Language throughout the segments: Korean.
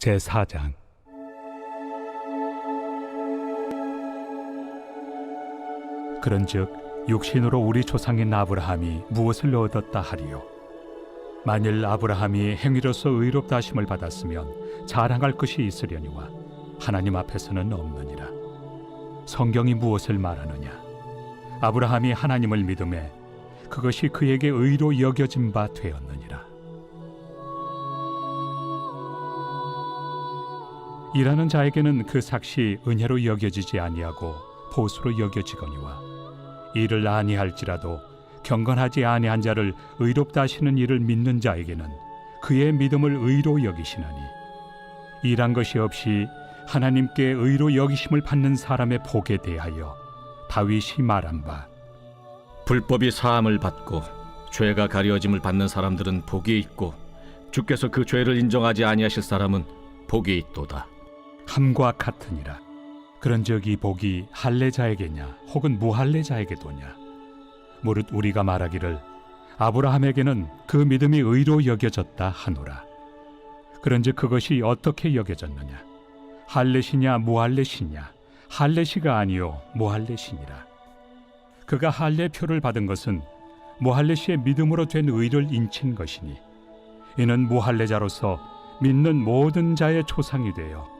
제 4장. 그런즉 육신으로 우리 조상인 아브라함이 무엇을 얻었다 하리요? 만일 아브라함이 행위로서 의롭다 하심을 받았으면 자랑할 것이 있으려니와 하나님 앞에서는 없느니라. 성경이 무엇을 말하느냐? 아브라함이 하나님을 믿음에 그것이 그에게 의로 여겨진 바 되었느니라 일하는 자에게는 그 삭시 은혜로 여겨지지 아니하고 보수로 여겨지거니와 이를 아니할지라도 경건하지 아니한 자를 의롭다 하시는 이를 믿는 자에게는 그의 믿음을 의로 여기시나니 일한 것이 없이 하나님께 의로 여기심을 받는 사람의 복에 대하여 다윗이 말한 바 불법이 사함을 받고 죄가 가려짐을 받는 사람들은 복이 있고 주께서 그 죄를 인정하지 아니하실 사람은 복이 있도다. 함과 같으니라. 그런즉 이 복이 할례자에게냐 혹은 무할례자에게도냐? 무릇 우리가 말하기를 아브라함에게는 그 믿음이 의로 여겨졌다 하노라. 그런즉 그것이 어떻게 여겨졌느냐? 할례시냐 무할례시냐? 할례시가 아니요 무할례시니라. 그가 할례표를 받은 것은 무할례시의 믿음으로 된 의를 인친 것이니 이는 무할례자로서 믿는 모든 자의 초상이 되어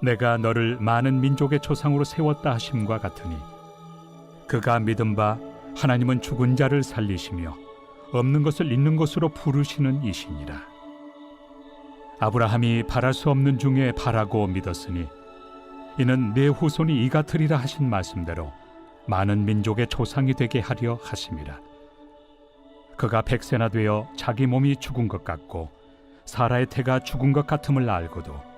내가 너를 많은 민족의 조상으로 세웠다 하심과 같으니 그가 믿은 바 하나님은 죽은 자를 살리시며 없는 것을 있는 것으로 부르시는 이시니라. 아브라함이 바랄 수 없는 중에 바라고 믿었으니 이는 내 후손이 이 같으리라 하신 말씀대로 많은 민족의 조상이 되게 하려 하심이라. 그가 백세나 되어 자기 몸이 죽은 것 같고 사라의 태가 죽은 것 같음을 알고도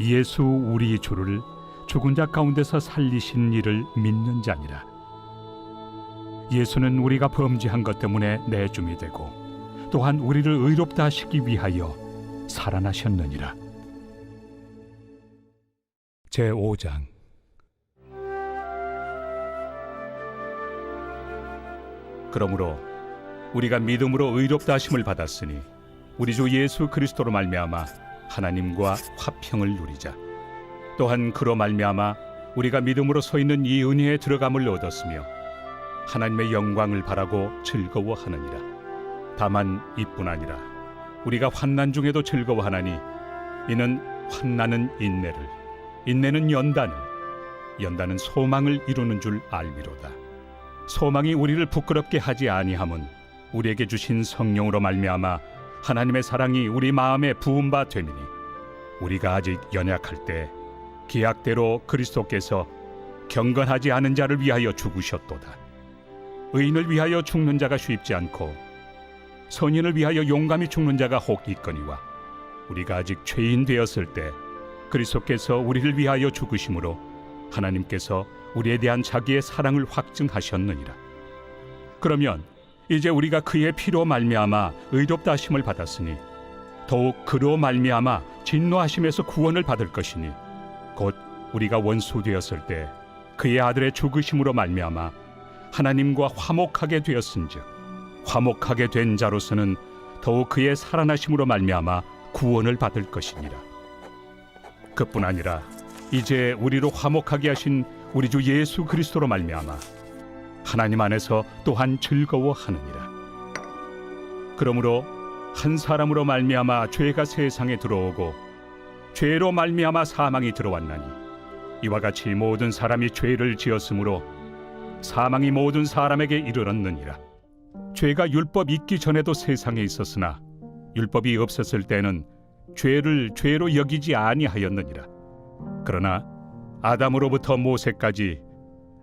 예수 우리 주를 죽은 자 가운데서 살리신 이를 믿는 자니라. 예수는 우리가 범죄한 것 때문에 내줌이 되고 또한 우리를 의롭다 하시기 위하여 살아나셨느니라. 제 5장 그러므로 우리가 믿음으로 의롭다 하심을 받았으니 우리 주 예수 그리스도로 말미암아 하나님과 화평을 누리자. 또한 그로 말미암아 우리가 믿음으로 서 있는 이 은혜에 들어감을 얻었으며 하나님의 영광을 바라고 즐거워하느니라. 다만 이뿐 아니라 우리가 환난 중에도 즐거워하나니 이는 환난은 인내를 인내는 연단을 연단은 소망을 이루는 줄 알미로다. 소망이 우리를 부끄럽게 하지 아니함은 우리에게 주신 성령으로 말미암아 하나님의 사랑이 우리 마음에 부은 바 됨이니 우리가 아직 연약할 때 기약대로 그리스도께서 경건하지 않은 자를 위하여 죽으셨도다. 의인을 위하여 죽는 자가 쉽지 않고 선인을 위하여 용감히 죽는 자가 혹 있거니와 우리가 아직 죄인 되었을 때 그리스도께서 우리를 위하여 죽으심으로 하나님께서 우리에 대한 자기의 사랑을 확증하셨느니라. 그러면 이제 우리가 그의 피로 말미암아 의롭다 하심을 받았으니 더욱 그로 말미암아 진노하심에서 구원을 받을 것이니 곧 우리가 원수 되었을 때 그의 아들의 죽으심으로 말미암아 하나님과 화목하게 되었은즉 화목하게 된 자로서는 더욱 그의 살아나심으로 말미암아 구원을 받을 것이니라. 그뿐 아니라 이제 우리로 화목하게 하신 우리 주 예수 그리스도로 말미암아 하나님 안에서 또한 즐거워하느니라. 그러므로 한 사람으로 말미암아 죄가 세상에 들어오고 죄로 말미암아 사망이 들어왔나니 이와 같이 모든 사람이 죄를 지었으므로 사망이 모든 사람에게 이르렀느니라. 죄가 율법 있기 전에도 세상에 있었으나 율법이 없었을 때는 죄를 죄로 여기지 아니하였느니라. 그러나 아담으로부터 모세까지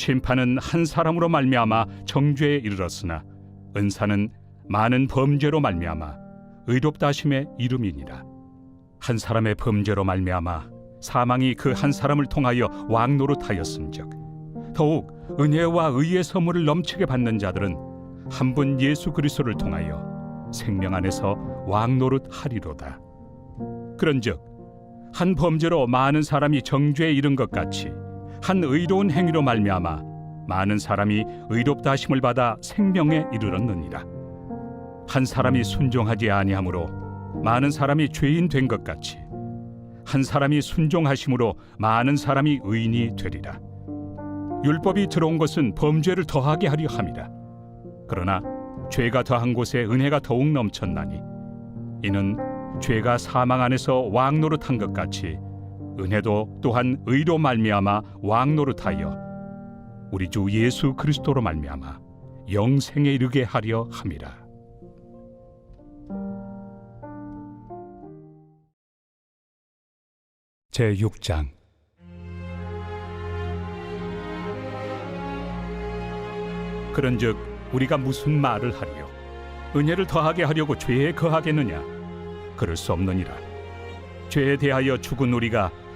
심판은 한 사람으로 말미암아 정죄에 이르렀으나 은사는 많은 범죄로 말미암아 의롭다 하심의 이름이니라. 한 사람의 범죄로 말미암아 사망이 그 한 사람을 통하여 왕노릇하였음즉 더욱 은혜와 의의 선물을 넘치게 받는 자들은 한 분 예수 그리스도를 통하여 생명 안에서 왕노릇하리로다. 그런즉 한 범죄로 많은 사람이 정죄에 이른 것 같이 한 의로운 행위로 말미암아 많은 사람이 의롭다 하심을 받아 생명에 이르렀느니라. 한 사람이 순종하지 아니하므로 많은 사람이 죄인 된 것 같이 한 사람이 순종하심으로 많은 사람이 의인이 되리라. 율법이 들어온 것은 범죄를 더하게 하려 함이라. 그러나 죄가 더한 곳에 은혜가 더욱 넘쳤나니 이는 죄가 사망 안에서 왕노릇한 것 같이 은혜도 또한 의로 말미암아 왕 노릇하여 우리 주 예수 그리스도로 말미암아 영생에 이르게 하려 함이라. 제 6장. 그런즉 우리가 무슨 말을 하리요? 은혜를 더하게 하려고 죄에 거하겠느냐? 그럴 수 없느니라. 죄에 대하여 죽은 우리가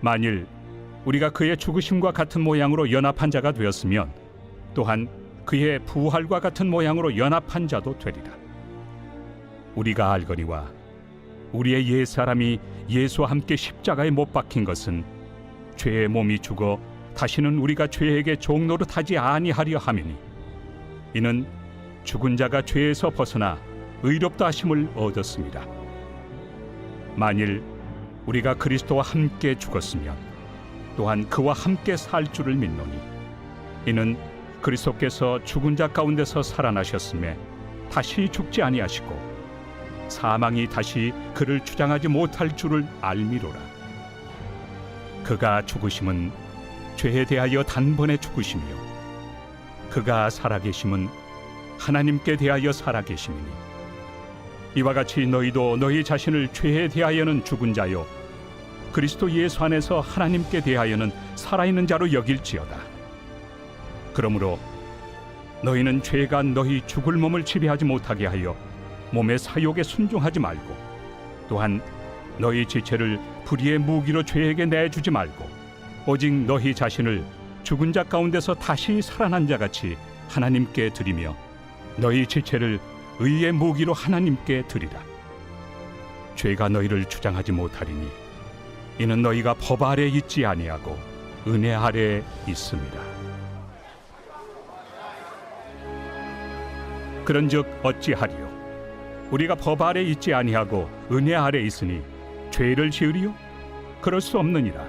만일 우리가 그의 죽으심과 같은 모양으로 연합한 자가 되었으면 또한 그의 부활과 같은 모양으로 연합한 자도 되리라 우리가 알거니와 우리의 옛 사람이 예수와 함께 십자가에 못 박힌 것은 죄의 몸이 죽어 다시는 우리가 죄에게 종노릇하지 아니하려 함이니 이는 죽은 자가 죄에서 벗어나 의롭다 하심을 얻었습니다. 만일 우리가 그리스도와 함께 죽었으면 또한 그와 함께 살 줄을 믿노니 이는 그리스도께서 죽은 자 가운데서 살아나셨음에 다시 죽지 아니하시고 사망이 다시 그를 주장하지 못할 줄을 알미로라. 그가 죽으심은 죄에 대하여 단번에 죽으시며 그가 살아계심은 하나님께 대하여 살아계심이니 이와 같이 너희도 너희 자신을 죄에 대하여는 죽은 자요 그리스도 예수 안에서 하나님께 대하여는 살아있는 자로 여길지어다. 그러므로 너희는 죄가 너희 죽을 몸을 지배하지 못하게 하여 몸의 사욕에 순종하지 말고 또한 너희 지체를 불의의 무기로 죄에게 내주지 말고 오직 너희 자신을 죽은 자 가운데서 다시 살아난 자 같이 하나님께 드리며 너희 지체를 의의 무기로 하나님께 드리라 죄가 너희를 주장하지 못하리니 이는 너희가 법 아래 있지 아니하고 은혜 아래 있습니다 그런즉 어찌하리요 우리가 법 아래 있지 아니하고 은혜 아래 있으니 죄를 지으리요? 그럴 수 없느니라.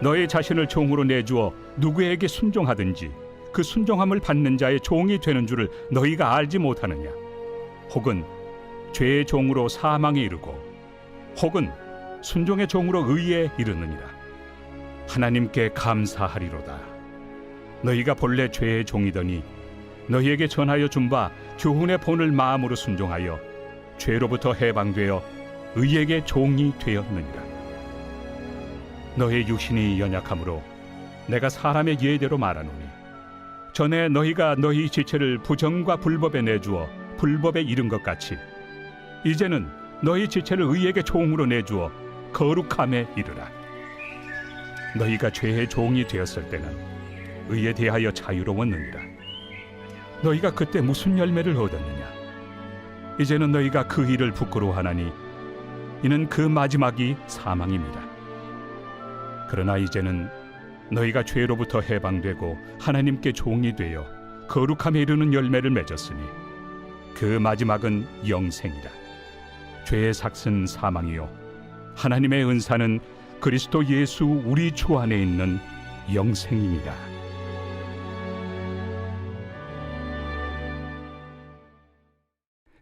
너희 자신을 종으로 내주어 누구에게 순종하든지 그 순종함을 받는 자의 종이 되는 줄을 너희가 알지 못하느냐 혹은 죄의 종으로 사망에 이르고 혹은 순종의 종으로 의에 이르느니라. 하나님께 감사하리로다. 너희가 본래 죄의 종이더니 너희에게 전하여 준 바 교훈의 본을 마음으로 순종하여 죄로부터 해방되어 의에게 종이 되었느니라. 너희 육신이 연약함으로 내가 사람의 예대로 말하노니 전에 너희가 너희 지체를 부정과 불법에 내주어 불법에 이른 것 같이 이제는 너희 지체를 의에게 종으로 내주어 거룩함에 이르라. 너희가 죄의 종이 되었을 때는 의에 대하여 자유로웠느니라. 너희가 그때 무슨 열매를 얻었느냐? 이제는 너희가 그 일을 부끄러워하나니 이는 그 마지막이 사망입니다. 그러나 이제는 너희가 죄로부터 해방되고 하나님께 종이 되어 거룩함에 이르는 열매를 맺었으니 그 마지막은 영생이라. 죄의 삭은 사망이요 하나님의 은사는 그리스도 예수 우리 주 안에 있는 영생입니다.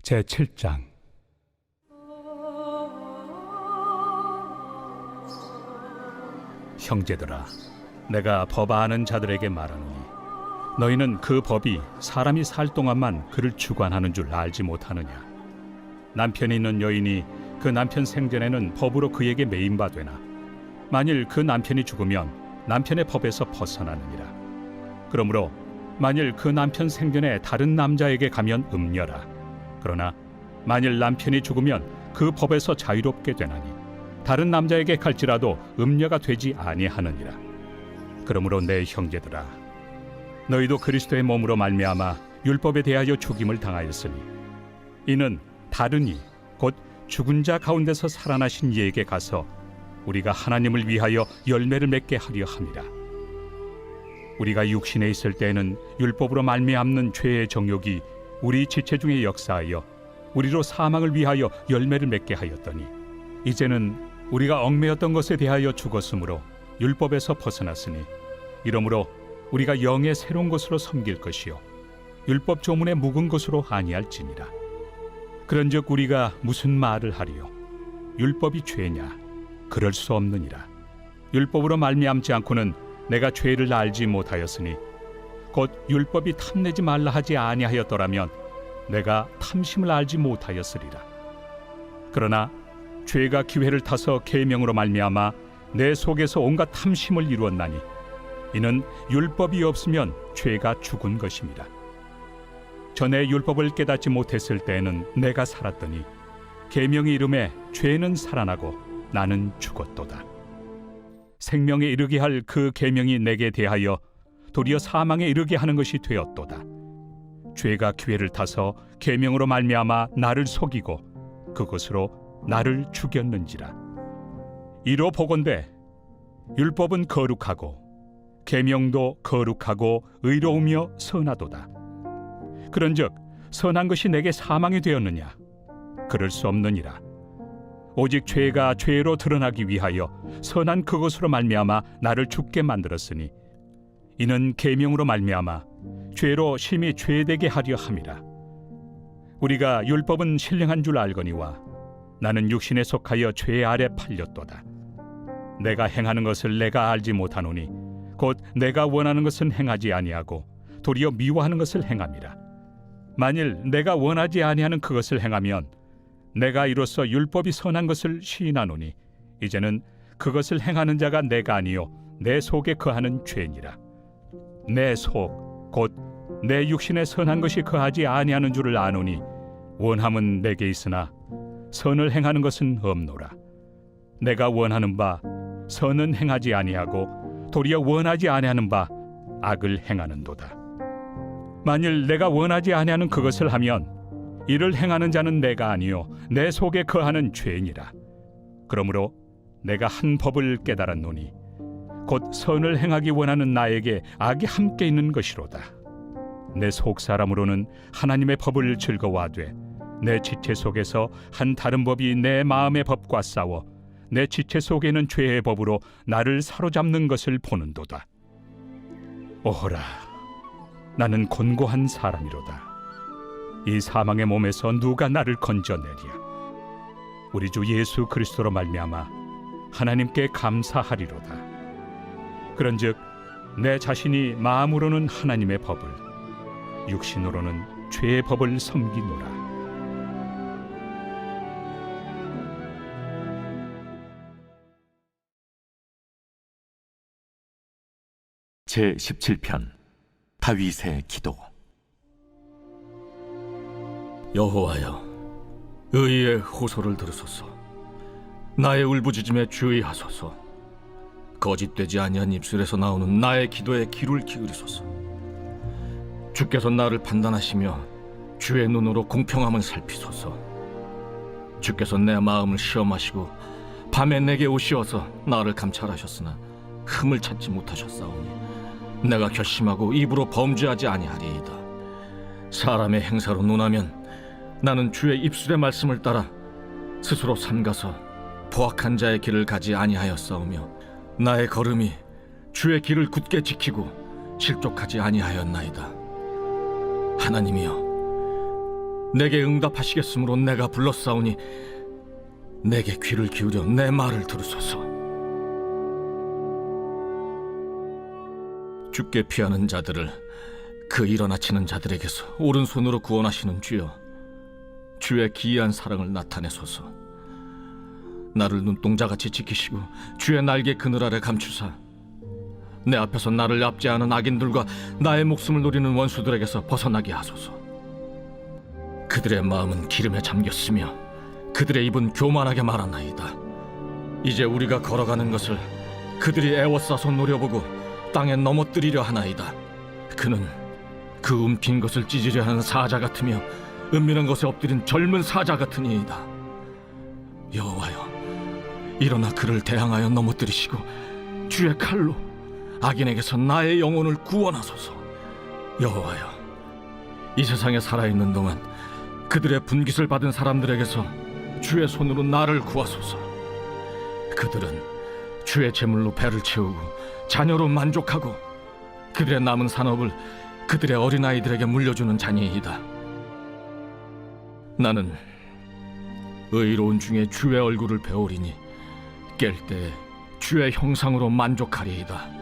제 7장 형제들아 내가 법 아는 자들에게 말하노니 너희는 그 법이 사람이 살 동안만 그를 주관하는 줄 알지 못하느냐 남편이 있는 여인이 그 남편 생전에는 법으로 그에게 매인바 되나 만일 그 남편이 죽으면 남편의 법에서 벗어나느니라. 그러므로 만일 그 남편 생전에 다른 남자에게 가면 음녀라. 그러나 만일 남편이 죽으면 그 법에서 자유롭게 되나니 다른 남자에게 갈지라도 음녀가 되지 아니하느니라. 그러므로 내 형제들아 너희도 그리스도의 몸으로 말미암아 율법에 대하여 죽임을 당하였으니 이는 다르니 곧 죽은 자 가운데서 살아나신 이에게 가서 우리가 하나님을 위하여 열매를 맺게 하려 함이라. 우리가 육신에 있을 때에는 율법으로 말미암는 죄의 정욕이 우리 지체 중에 역사하여 우리로 사망을 위하여 열매를 맺게 하였더니 이제는 우리가 얽매였던 것에 대하여 죽었으므로 율법에서 벗어났으니 이러므로 우리가 영의 새로운 것으로 섬길 것이요 율법 조문의 묵은 것으로 아니할지니라 그런즉 우리가 무슨 말을 하리요? 율법이 죄냐? 그럴 수 없느니라. 율법으로 말미암지 않고는 내가 죄를 알지 못하였으니 곧 율법이 탐내지 말라 하지 아니하였더라면 내가 탐심을 알지 못하였으리라. 그러나 죄가 기회를 타서 계명으로 말미암아 내 속에서 온갖 탐심을 이루었나니 이는 율법이 없으면 죄가 죽은 것입니다. 전에 율법을 깨닫지 못했을 때에는 내가 살았더니 계명의 이름에 죄는 살아나고 나는 죽었도다. 생명에 이르게 할 그 계명이 내게 대하여 도리어 사망에 이르게 하는 것이 되었도다. 죄가 기회를 타서 계명으로 말미암아 나를 속이고 그것으로 나를 죽였는지라. 이로 보건대 율법은 거룩하고 계명도 거룩하고 의로우며 선하도다. 그런즉 선한 것이 내게 사망이 되었느냐? 그럴 수 없느니라. 오직 죄가 죄로 드러나기 위하여 선한 그것으로 말미암아 나를 죽게 만들었으니 이는 계명으로 말미암아 죄로 심히 죄되게 하려 함이라. 우리가 율법은 신령한 줄 알거니와 나는 육신에 속하여 죄 아래 팔렸도다. 내가 행하는 것을 내가 알지 못하노니 곧 내가 원하는 것은 행하지 아니하고 도리어 미워하는 것을 행함이라. 만일 내가 원하지 아니하는 그것을 행하면 내가 이로써 율법이 선한 것을 시인하노니 이제는 그것을 행하는 자가 내가 아니요 내 속에 거하는 죄니라. 내 속 곧 내 육신에 선한 것이 거하지 아니하는 줄을 아노니 원함은 내게 있으나 선을 행하는 것은 없노라. 내가 원하는 바 선은 행하지 아니하고 도리어 원하지 아니하는 바 악을 행하는도다. 만일 내가 원하지 아니하는 그것을 하면 이를 행하는 자는 내가 아니요 내 속에 거하는 죄니라. 그러므로 내가 한 법을 깨달았노니 곧 선을 행하기 원하는 나에게 악이 함께 있는 것이로다. 내 속 사람으로는 하나님의 법을 즐거워하되 내 지체 속에서 한 다른 법이 내 마음의 법과 싸워 내 지체 속에는 죄의 법으로 나를 사로잡는 것을 보는도다. 오호라, 나는 곤고한 사람이로다. 이 사망의 몸에서 누가 나를 건져내랴? 우리 주 예수 그리스도로 말미암아 하나님께 감사하리로다. 그런즉 내 자신이 마음으로는 하나님의 법을, 육신으로는 죄의 법을 섬기노라. 제 17편 다윗의 기도 여호와여, 의의 호소를 들으소서. 나의 울부짖음에 주의하소서. 거짓되지 아니한 입술에서 나오는 나의 기도에 귀를 기울이소서. 주께서 나를 판단하시며 주의 눈으로 공평함을 살피소서. 주께서 내 마음을 시험하시고 밤에 내게 오시어서 나를 감찰하셨으나 흠을 찾지 못하셨사오니 내가 결심하고 입으로 범죄하지 아니하리이다. 사람의 행사로 논하면 나는 주의 입술의 말씀을 따라 스스로 삼가서 포악한 자의 길을 가지 아니하였사오며 나의 걸음이 주의 길을 굳게 지키고 실족하지 아니하였나이다. 하나님이여, 내게 응답하시겠으므로 내가 불렀사오니 내게 귀를 기울여 내 말을 들으소서. 주께 피하는 자들을 그 일어나치는 자들에게서 오른손으로 구원하시는 주여 주의 기이한 사랑을 나타내소서. 나를 눈동자같이 지키시고 주의 날개 그늘 아래 감추사 내 앞에서 나를 납제하는 악인들과 나의 목숨을 노리는 원수들에게서 벗어나게 하소서. 그들의 마음은 기름에 잠겼으며 그들의 입은 교만하게 말하나이다. 이제 우리가 걸어가는 것을 그들이 애워싸서 노려보고 땅에 넘어뜨리려 하나이다 그는 그 움핀 것을 찢으려 하는 사자 같으며 은밀한 것에 엎드린 젊은 사자 같으니이다. 여호와여, 일어나 그를 대항하여 넘어뜨리시고 주의 칼로 악인에게서 나의 영혼을 구원하소서. 여호와여, 이 세상에 살아있는 동안 그들의 분깃을 받은 사람들에게서 주의 손으로 나를 구하소서. 그들은 주의 재물로 배를 채우고 자녀로 만족하고 그들의 남은 산업을 그들의 어린아이들에게 물려주는 자니이다. 나는 의로운 중에 주의 얼굴을 배우리니 깰 때 주의 형상으로 만족하리이다.